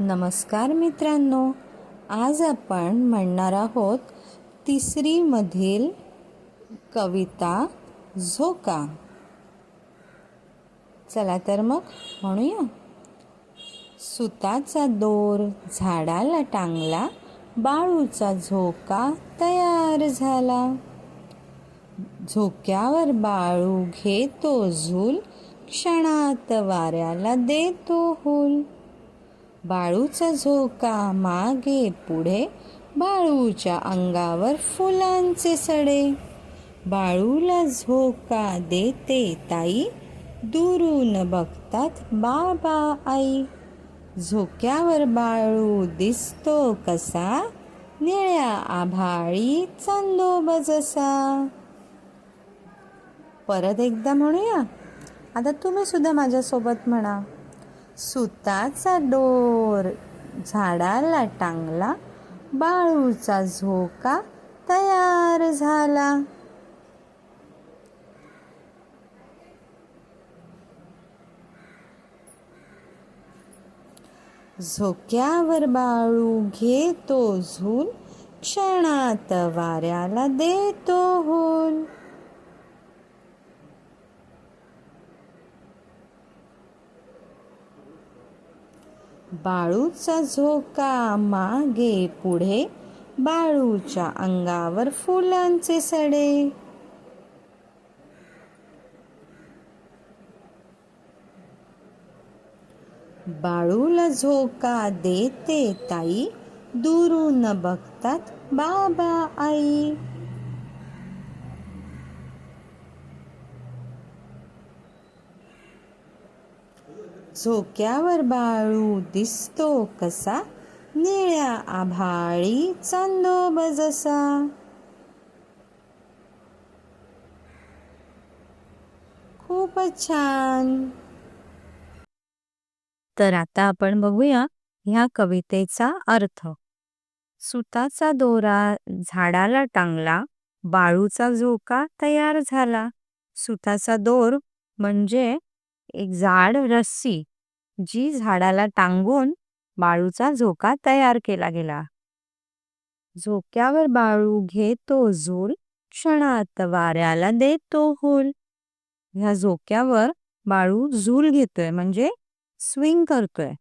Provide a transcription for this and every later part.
नमस्कार मित्रांनो आज आपण म्हणणार आहोत तिसरीमधील कविता झोका. चला तर मग म्हणूया. सुताचा दोर झाडाला टांगला बाळूचा झोका तयार झाला. झोक्यावर बाळू घेतो झूल क्षणात वाऱ्याला देतो हुल. बाळूचा झोका मागे पुढे बाळूच्या अंगावर फुलांचे सडे. बाळूला झोका देते ताई दुरून बघतात बाबा आई. झोक्यावर बाळू दिसतो कसा निळ्या आभाळी चांदोब जसा परत एकदा म्हणूया? आता तुम्ही सुद्धा माझ्यासोबत म्हणा. सुताचा दोर झाडाला टांगला बाळूचा झोका तयार झाला. झोक्यावर बाळू घेतो झूल क्षणात वाऱ्याला देतो होल. बाळूचा झोका मागे पुढे बाळूच्या अंगावर फुलांचे सडे. बाळूला झोका देते ताई दुरून बघतात बाबा आई. झोक्यावर बाळू दिसतो कसा? निळ्या आभाळी चांदोब जसा. खूपच छान. तर आता आपण बघूया ह्या कवितेचा अर्थ. सुताचा दोरा झाडाला टांगला बाळूचा झोका तयार झाला. सुताचा दोर म्हणजे एक जाड रस्सी जी झाडाला टांगून बाळूचा झोका तयार केला गेला. झोक्यावर बाळू घेतो झूल क्षणात वाऱ्याला देतो हूल. ह्या झोक्यावर बाळू झूल घेतोय म्हणजे स्विंग करतोय.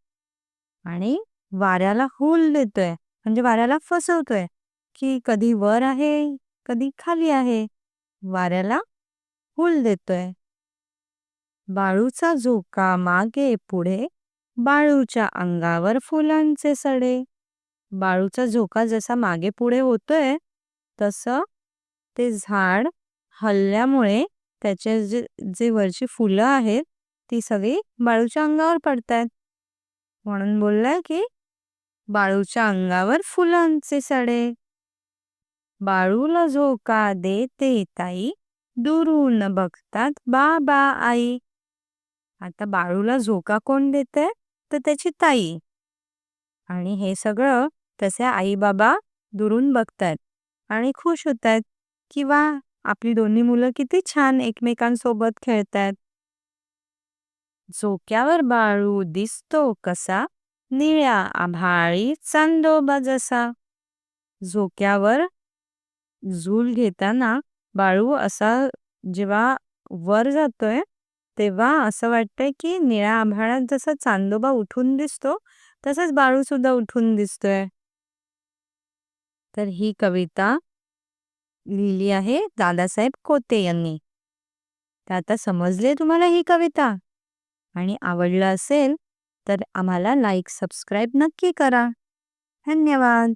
आणि वाऱ्याला हूल देतोय म्हणजे वाऱ्याला फसवतोय की कधी वर आहे कधी खाली आहे. वाऱ्याला हूल देतोय. बाळूचा झोका मागे पुढे बाळूच्या अंगावर फुलांचे सडे. बाळूचा झोका जसा मागे पुढे होतोय तसं ते झाड हल्ल्यामुळे त्याचे जे जे वरची फुलं आहेत ती सगळी बाळूच्या अंगावर पडतायत. म्हणून बोललाय की बाळूच्या अंगावर फुलांचे सडे. बाळूला झोका देते ताई दुरून बघतात बाबा आई. आता बाळूला झोका कोण देते तर त्याची ताई. आणि हे सगळं तसे आई बाबा दुरून बघतात आणि खुश होतात किंवा आपली दोन्ही मुलं किती छान एकमेकांसोबत खेळतात झोक्यावर बाळू दिसतो कसा? निळ्या आभाळी चांदोबा जसा. झोक्यावर झूल घेताना बाळू असा जेव्हा वर जातोय तेव्हा असं वाटतंय की निळ्या आभाळात जसा चांदोबा उठून दिसतो तसंच बाळू सुद्धा उठून दिसतोय. तर ही कविता लिहिली आहे दादासाहेब कोते यांनी. तर आता समजले तुम्हाला ही कविता? आणि आवडलं असेल तर आम्हाला लाईक सबस्क्राईब नक्की करा. धन्यवाद!